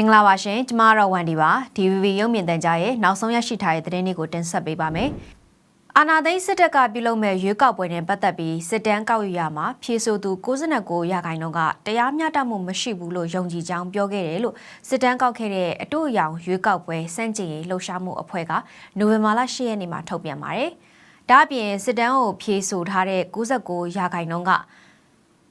င်္ဂလာပါရှင်ကျမတော့ဝန်ဒီပါ DVB ရုပ်မြင်သံကြားရဲ့နောက်ဆုံးရရှိထားတဲ့သတင်းတွေကိုတင်ဆက်ပေးပါမယ်အာနာသိန်းစစ်တပ်ကပြုလုပ်မဲ့ရွေးကောက်ပွဲနဲ့ပတ်သက်ပြီးစစ်တမ်းကောက်ယူရမှာဖြေဆိုသူ69ရာခိုင်နှုန်းကတရားမျှတမှုမရှိဘူးလို့ယုံကြည်ကြောင်းပြောခဲ့တယ်လို့စစ်တမ်းကောက်ခဲ့တဲ့အတူအယောင်ရွေးကောက်ပွဲစန့်ကျင်ရေးလှုပ်ရှားမှုအဖွဲ့ကနိုဝင်ဘာလ10ရက်နေ့မှာထုတ်ပြန်ပါတယ်။ဒါ့အပြင်စစ်တမ်းကိုဖြေဆိုထားတဲ့69ရာခိုင်နှုန်းက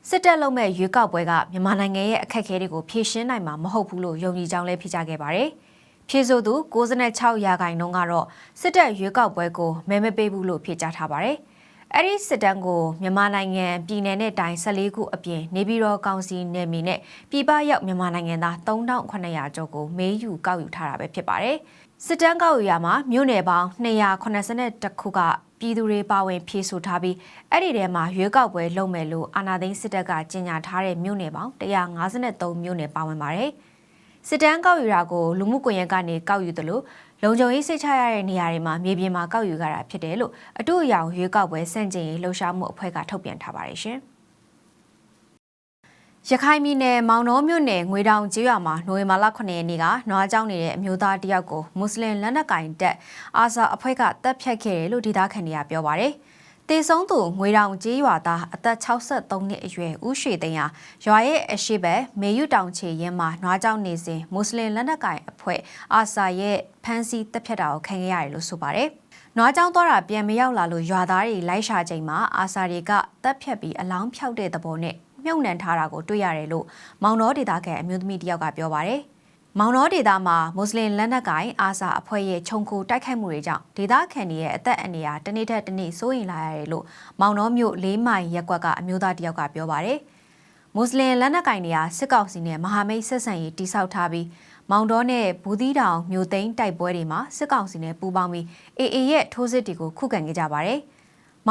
စစ်တပ်လုံးမဲ့ရွေးကောက်ပွဲကမြန်မာနိုင်ငံရဲ့အခက်အခဲတွေကိုဖြေရှင်းနိုင်မှာမဟုတ်ဘူးလို့ယုံကြည်ကြောင်းလည်းဖြစ်ကြခဲ့ပါတယ်။ဖြေဆိုသူ96ရာခိုင်နှုန်းကတော့စစ်တပ်ရွေးကောက်ပွဲကိုမဲမပေးဘူးလို့ဖြေကြားထားပါတယ်။အဲ့ဒီစစ်တမ်းကိုမြန်မာနိုင်ငံပြည်내နဲ့တိုင်း14ခုအပြင်နေပြည်တော်ကောင်စီနယ်မြေနဲ့ပြည်ပရောက်မြန်မာနိုင်ငံသား3900ကျော်ကိုမေးယူကောက်ယူထားတာပဲဖြစ်ပါတယ်။စစ်တမ်းကောက်ယူရမှာမြို့နယ်ပေါင်း282ခုက ပြည်သူတွေပါဝင်ဖြေဆိုထားပြီးအဲ့ဒီထဲမှာရွေးကောက်ပွဲလုပ်မယ်လို့အာဏာသိမ်းစစ်တပ်ကကြေညာထားတဲ့မြို့နယ်ပေါင်း153မြို့နယ်ပါဝင်ပါတယ်။စစ်တမ်းကောက်ယူတာကိုလူမှုကွန်ရက်ကနေကောက်ယူတယ်လို့လုံခြုံရေးစိတ်ချရတဲ့နေရာတွေမှာမြေပြင်မှာကောက်ယူကြတာဖြစ်တယ်လို့အတူအယောင်ရွေးကောက်ပွဲစန့်ကျင်ရေးလှုပ်ရှားမှုအဖွဲ့ကထုတ်ပြန်ထားပါတယ်ရှင်။ ရခိုင်ပြည်နယ်မောင်နှောမြို့နယ်ငွေတောင်ကျေးရွာမှာနိုဝင်ဘာလ9ရက်နေ့ကနွားကျောင်းနေတဲ့အမျိုးသားတယောက်ကိုမွတ်စလင်လက်နက်ကင်တပ်အာဆာအဖွဲ့ကတပ်ဖြတ်ခဲ့တယ်လို့ဒေသခံတွေကပြောပါတယ်။တေဆုံးသူငွေတောင်ကျေးရွာသားအသက်63နှစ်အရွယ်ဦးရွှေသိန်းဟာရွာရဲ့အရှိဘက်မေယုတောင်ချေရင်မှာနွားကျောင်းနေစဉ်မွတ်စလင်လက်နက်ကင်အဖွဲ့အာဆာရဲ့ဖမ်းဆီးတပ်ဖြတ်တာကိုခံခဲ့ရတယ်လို့ဆိုပါတယ်။နွားကျောင်းသွားတာပြန်မရောက်လာလို့ရွာသားတွေလိုက်ရှာချိန်မှာအာဆာတွေကတပ်ဖြတ်ပြီးအလောင်းဖြောက်တဲ့သဘောနဲ့ မြုပ်နှံထားတာကိုတွေ့ရတယ်လို့မောင်တော်ဒေတာကအမျိုးသမီးတယောက်ကပြောပါတယ်။မောင်တော်ဒေတာမှာမွတ်စလင်လက်နက်ကိုင်အာဆာအဖွဲ့ရဲ့ခြုံခိုတိုက်ခိုက်မှုတွေကြောင့်ဒေတာခန်တွေရဲ့အသက်အန္တရာယ်တစ်နေ့ထက်တစ်နေ့စိုးရိမ်လာရတယ်လို့မောင်တော်မြို့လေးမိုင်ရက်ကွက်ကအမျိုးသားတယောက်ကပြောပါတယ်။မွတ်စလင်လက်နက်ကိုင်တွေကစစ်ကောင်စီနဲ့မဟာမိတ်ဆက်ဆံရေးတိစောက်ထားပြီးမောင်တော်နဲ့ဘူးသီးတောင်မြို့သိမ်းတိုက်ပွဲတွေမှာစစ်ကောင်စီနဲ့ပူးပေါင်းပြီးအေအေရဲ့ထိုးစစ်တွေကိုခုခံခဲ့ကြပါတယ်။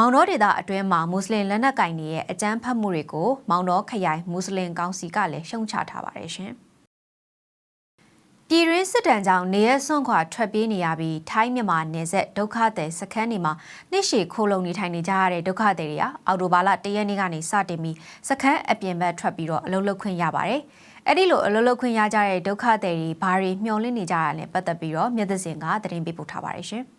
မောင်တော်ဒေသအတွင်းမှာမွတ်စလင်လက်နက်ကင်တွေရဲ့အကြမ်းဖက်မှုတွေကို မောင်တော်ခရိုင်မွတ်စလင်ကောင်စီကလည်းရှုံချထားပါတယ်ရှင်။ပြည်ရင်းစစ်တမ်းကြောင့်နေရဆွန့်ခွာထွက်ပြေးနေရပြီးထိုင်းမြန်မာနယ်စပ်ဒုက္ခသည်စခန်းတွေမှာနှစ်ရှည်ခိုးလုံနေထိုင်နေကြရတဲ့ဒုက္ခသည်တွေကအော်တိုဘာလ၁ရက်နေ့ကနေစတင်ပြီးစခန်းအပြင်ဘက်ထွက်ပြီးတော့အလုပ်လုပ်ခွင့်ရပါတယ်။အဲ့ဒီလိုအလုပ်လုပ်ခွင့်ရကြတဲ့ဒုက္ခသည်တွေဘာတွေမျှော်လင့်နေကြရလဲပတ်သက်ပြီးတော့မြတ်သစင်ကသတင်းပေးပို့ထားပါတယ်ရှင်။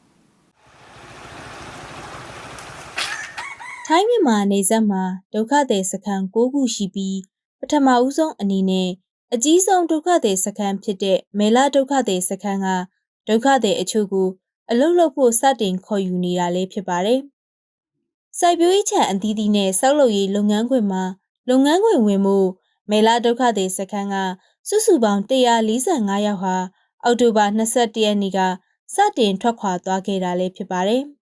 ထိုင်းမြန်မာနေဆက်မှာဒုက္ခသည်စခန်း၉ခုရှိပြီးပထမဦးဆုံးအနေနဲ့အကြီးဆုံးဒုက္ခသည်စခန်းဖြစ်တဲ့မေလာဒုက္ခသည်စခန်းကဒုက္ခသည်အချို့ကိုအလုလုဖို့စတင်ခေါ်ယူနေတာလည်းဖြစ်ပါတယ်။စိုက်ပျိုးရေးခြံအသီးသီးနဲ့ဆောက်လုပ်ရေးလုပ်ငန်းခွင်မှာလုပ်ငန်းခွင်ဝင်မှုမေလာဒုက္ခသည်စခန်းကစုစုပေါင်း145ယောက်ဟာအောက်တိုဘာ22ရက်နေ့ကစတင်ထွက်ခွာသွားခဲ့တာလည်းဖြစ်ပါတယ်။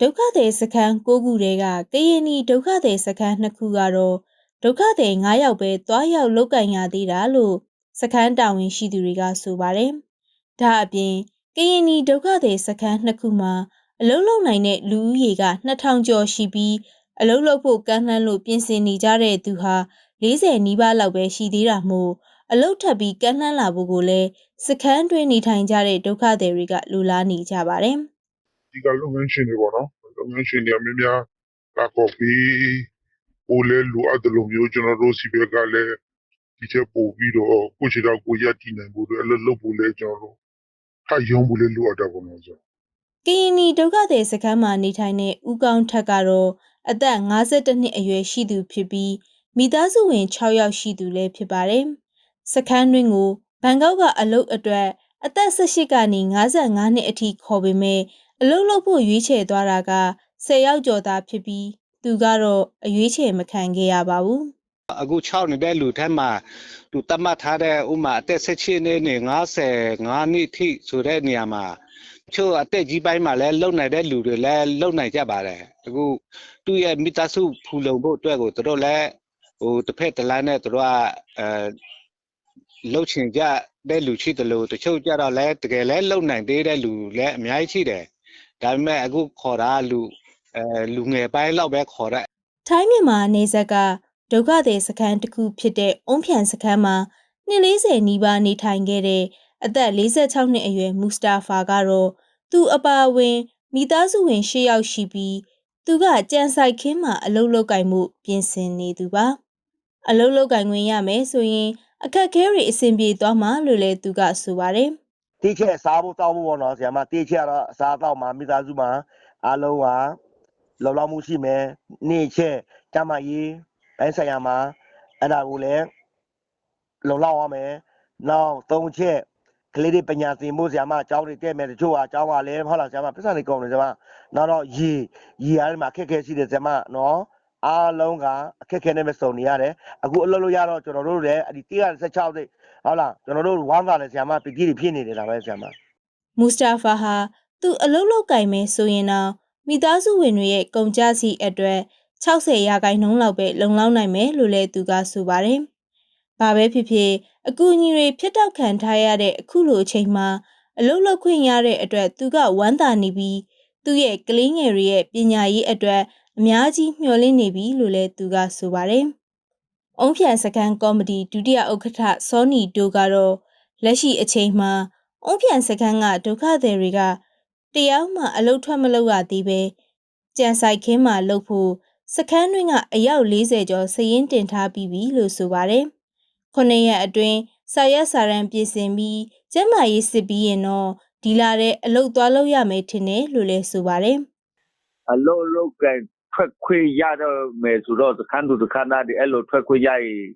ဒုက္ခသည်စခန်း၉ခုတည်းကကရင်နီဒုက္ခသည်စခန်း2ခုကတော့ဒုက္ခသည်9ယောက်ပဲတွားရောက်လောက်ကင်ရသေးတာလို့စခန်းတာဝန်ရှိသူတွေကဆိုပါတယ်။ဒါအပြင်ကရင်နီဒုက္ခသည်စခန်း2ခုမှာအလုံးလုံးနိုင်တဲ့လူဦးရေက2000ကျော်ရှိပြီးအလုံးလုံးဖို့ကမ်းလှမ်းလို့ပြင်ဆင်နေကြတဲ့သူဟာ40နီးပါးလောက်ပဲရှိသေးတာမို့အလုတ်ထပ်ပြီးကမ်းလှမ်းလာဖို့ကိုလည်းစခန်းတွင်းနေထိုင်ကြတဲ့ဒုက္ခသည်တွေကလူလားနေကြပါတယ်။ ဒီကလုပ်ငန်းရှင်တွေပေါ့နော်လုပ်ငန်းရှင်တွေကများများကာကော်ဖီိုလဲလိုအပ်တယ်လို့မျိုးကျွန်တော်တို့စီဘက်ကလည်းဒီချက်ပို့ပြီးတော့ကိုချီတော့ကိုရတည်နိုင်ဖို့အတွက်အလုပ်လုပ်ဖို့လဲကျွန်တော်တို့ဟာယုံဖို့လဲလိုအပ်တာပေါ့နော်ဆိုကရင်နီဒုက္ခသည်စခန်းမှာနေထိုင်တဲ့ဦးကောင်းထက်ကတော့အသက်52နှစ်အရွယ်ရှိသူဖြစ်ပြီးမိသားစုဝင်6ယောက်ရှိသူလည်းဖြစ်ပါတယ်။စခန်းတွင်းကိုဘန်ကောက်ကအလုတ်အတွက်အသက်18ကနေ55နှစ်အထိခေါ်ပေမဲ့ အလုတ်လုပ်ဖို့ရွေးချယ်သွားတာက10ယောက်ကျော်သားဖြစ်ပြီးသူကတော့အရွေးချယ်မခံခဲ့ရပါဘူး။အခု6နေတဲ့လူထက်မှာသူတတ်မှတ်ထားတဲ့ဥမာအသက်16နှစ်နဲ့55နှစ်ထိဆိုတဲ့နေရာမှာချို့အသက်ကြီးပိုင်းမှာလည်းလုံနိုင်တဲ့လူတွေလည်းလုံနိုင်ကြပါတယ်အခုသူ့ရဲ့မိသားစုဖူလုံဖို့အတွက်ကိုတို့လည်းဟိုတစ်ဖက်တစ်လမ်းနဲ့တို့ကအဲလှုပ်ချင်ကြတဲ့လူရှိတယ်လို့တချို့ကြတော့လည်းတကယ်လည်းလုံနိုင်သေးတဲ့လူလည်းအများကြီးရှိတယ် ဒါပေမဲ့အခုခေါ်တာလူအဲလူငယ်ပိုင်းလောက်ပဲခေါ်တဲ့ထိုင်းမြန်မာနေဆက်ကဒုက္ခသည်စခန်းတစ်ခုဖြစ်တဲ့အုံးဖြန်စခန်းမှာ240နီးပါးနေထိုင်ခဲ့တဲ့အသက်46နှစ်အရွယ်မူစတာဖာကတော့သူအပါအဝင်မိသားစုဝင်10ယောက်ရှိပြီးသူကကြံဆိုင်ခင်းမှာအလုပ်လုပ်ကင်မှုပြင်ဆင်နေသူပါအလုပ်လုပ်ကင်ခွင့်ရမယ်ဆိုရင်အခက်အခဲတွေအဆင်ပြေသွားမှာလို့လည်းသူကဆိုပါတယ် တိကျစားဖို့တောက်ဖို့ပေါ့နော်ဆရာမတိကျတော့အစားတော့မှာမိသားစုမှာအားလုံးကလောလောမှုရှိမယ်နေ့ချက်တမရေးဘိုင်းဆိုင်ရာမှာအဲ့ဒါကိုလည်းလုံလောက်အောင်မယ်နောက်သုံးချက်ကလေးတွေပညာသင်ဖို့ဆရာမအကြောင်းတွေတက်မယ်တချို့ကအကြောင်းကလည်းဟုတ်လားဆရာမပြဿနာတွေကုန်တယ်ဆရာမနောက်တော့ရေရေအားတွေမှာအခက်အခဲရှိတယ်ဆရာမနော်အားလုံးကအခက်အခဲနဲ့ပဲစုံနေရတယ်အခုအလုပ်လုပ်ရတော့ကျွန်တော်တို့လည်းအဲ့ဒီ116စိတ် ဟုတ်လားကျွန်တော်တို့ဝမ်းသာတယ်ဆရာမပီတိတွေဖြစ်နေတယ်ဒါပဲဆရာမမူစတာဖာဟာသူအလုတ်လောက်ကင်မယ်ဆိုရင်တော့မိသားစုဝင်တွေရဲ့ကုန်ကြစီအတွက်60ရာခိုင်နှုန်းလောက်ပဲလုံလောက်နိုင်မယ်လို့လည်းသူကဆိုပါတယ်။ဘာပဲဖြစ်ဖြစ်အကူအညီတွေဖြစ်တောက်ခံထားရတဲ့အခုလိုအချိန်မှာအလုတ်လောက်ခွင့်ရတဲ့အတွက်သူကဝမ်းသာနေပြီးသူ့ရဲ့ကလေးငယ်တွေရဲ့ပညာရေးအတွက်အများကြီးမျှော်လင့်နေပြီလို့လည်းသူကဆိုပါတယ်။ အုံးဖြန်စကန်ကောမတီဒုတိယဥက္ကဋ္ဌစောနီတိုကတော့လက်ရှိအချိန်မှာအုံးပြန်စခန်းကဒုက္ခသည်တွေကတရားမှအလုတ်ထွက်မလုပ်ရသေးပဲကြံဆိုင်ခင်းမှာလှုပ်ဖို့စခန်းတွင်းကအယောက်40ကျော်စည်ရင်တင်ထားပြီးပြီလို့ဆိုပါတယ်။ခုနှစ်ရက်အတွင်းစာရက်စာရန်ပြင်ဆင်ပြီးကျန်းမာရေးစစ်ပြီးရင်တော့ဒီလာတဲ့အလုတ်သွားလုပ်ရမယ်ထင်တယ်လို့လည်းဆိုပါတယ်အလုံးလုံးကန် ထွက်ခွေရတော့မယ်ဆိုတော့သခန်းသူသခန်းသားတွေအဲ့လိုထွက်ခွေရရင်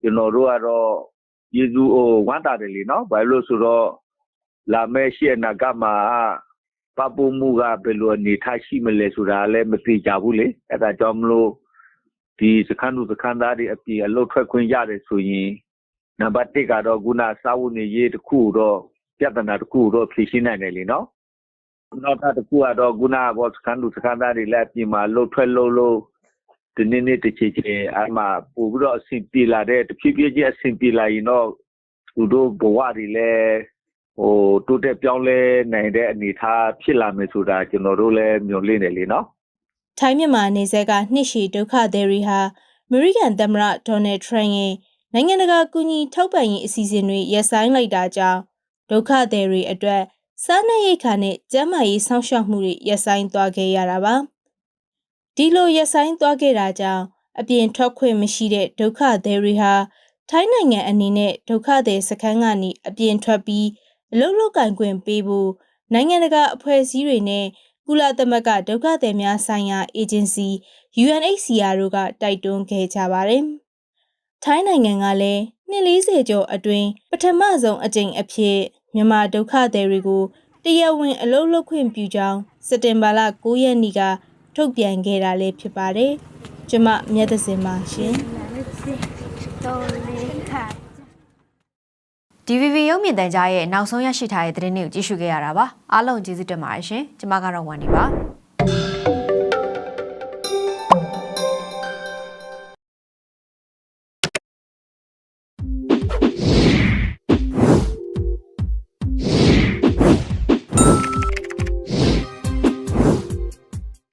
ကျွန်တော်တို့ကတော့ယေရှုဟိုဝမ်းတာတယ်လीနော်ဘာလို့ဆိုတော့လာမယ့်ရှေ့အနာဂတ်မှာပပူမှုကဘယ်လိုအနေထားရှိမလဲဆိုတာလည်းမသိကြဘူးလေအဲ့ဒါကြောင့်မလို့ဒီသခန်းသူသခန်းသားတွေအပြင်အလုပ်ထွက်ခွင့်ရတယ်ဆိုရင်နံပါတ်1ကတော့ခုနစာဝတ်နေရေးတစ်ခုတော့ပြဿနာတစ်ခုတော့ဖြေရှင်းနိုင်တယ်လीနော် နောက်ထပ်တစ်ခုကတော့ခုနကဘောစကန်လူစကန်သားတွေလည်းပြင်မှာလှုပ်ထွက်လှုပ်လို့ဒီနေ့နေ့တစ်ချေချေအမှပို့ပြီးတော့အဆင်ပြေလာတဲ့တဖြည်းဖြည်းချင်းအဆင်ပြေလာရင်တော့သူတို့ဘဝတွေလည်းဟိုတိုးတက်ပြောင်းလဲနိုင်တဲ့အနေအထားဖြစ်လာမယ်ဆိုတာကျွန်တော်တို့လည်းမျှော်လင့်နေလေနော်။ထိုင်းမြန်မာနေဆက်ကနှစ်ရှည်ဒုက္ခသည်တွေဟာအမေရိကန်သမ္မတဒေါ်နယ်ထရန့်ရဲ့နိုင်ငံတကာကူညီထောက်ပံ့ရေးအစီအစဉ်တွေရပ်ဆိုင်းလိုက်တာကြောင့်ဒုက္ခသည်တွေအတွက် စားနပ်ရိက္ခာနဲ့ကျန်းမာရေးစောင့်ရှောက်မှုတွေရပ်ဆိုင်းသွားခဲ့ရတာပါ။ဒီလိုရပ်ဆိုင်းသွားခဲ့တာကြောင့်အပြင်ထွက်ခွင့်မရှိတဲ့ဒုက္ခသည်တွေဟာထိုင်းနိုင်ငံအနေနဲ့ဒုက္ခသည်စခန်းကနေအပြင်ထွက်ပြီးအလုပ်လုပ်ကင်ခွင့်ပေးဖို့နိုင်ငံတကာအဖွဲ့အစည်းတွေနဲ့ကုလသမဂ္ဂဒုက္ခသည်များဆိုင်ရာအေဂျင်စီ UNHCR တို့ကတိုက်တွန်းခဲ့ကြပါတယ်။ထိုင်းနိုင်ငံကလည်းနှစ်40ကျော်အတွင်းပထမဆုံးအကြိမ်အဖြစ် မြန်မာဒုက္ခသည်တွေကိုတရားဝင်အလုပ်လုပ်ခွင့်ပြုကြောင်းစက်တင်ဘာလ9ရက်နေ့ကထုတ်ပြန်ခဲ့တာလည်းဖြစ်ပါတယ်။ကျွန်မမြတ်သစင်ပါရှင် DVB ရုပ်မြင်သံကြားရဲ့နောက်ဆုံးရရှိထားတဲ့သတင်းတွေကိုကြည့်ရှုခဲ့ရတာပါအားလုံးကျေးဇူးတင်ပါတယ်ရှင်ကျွန်မကတော့ဝန်ဒီပါ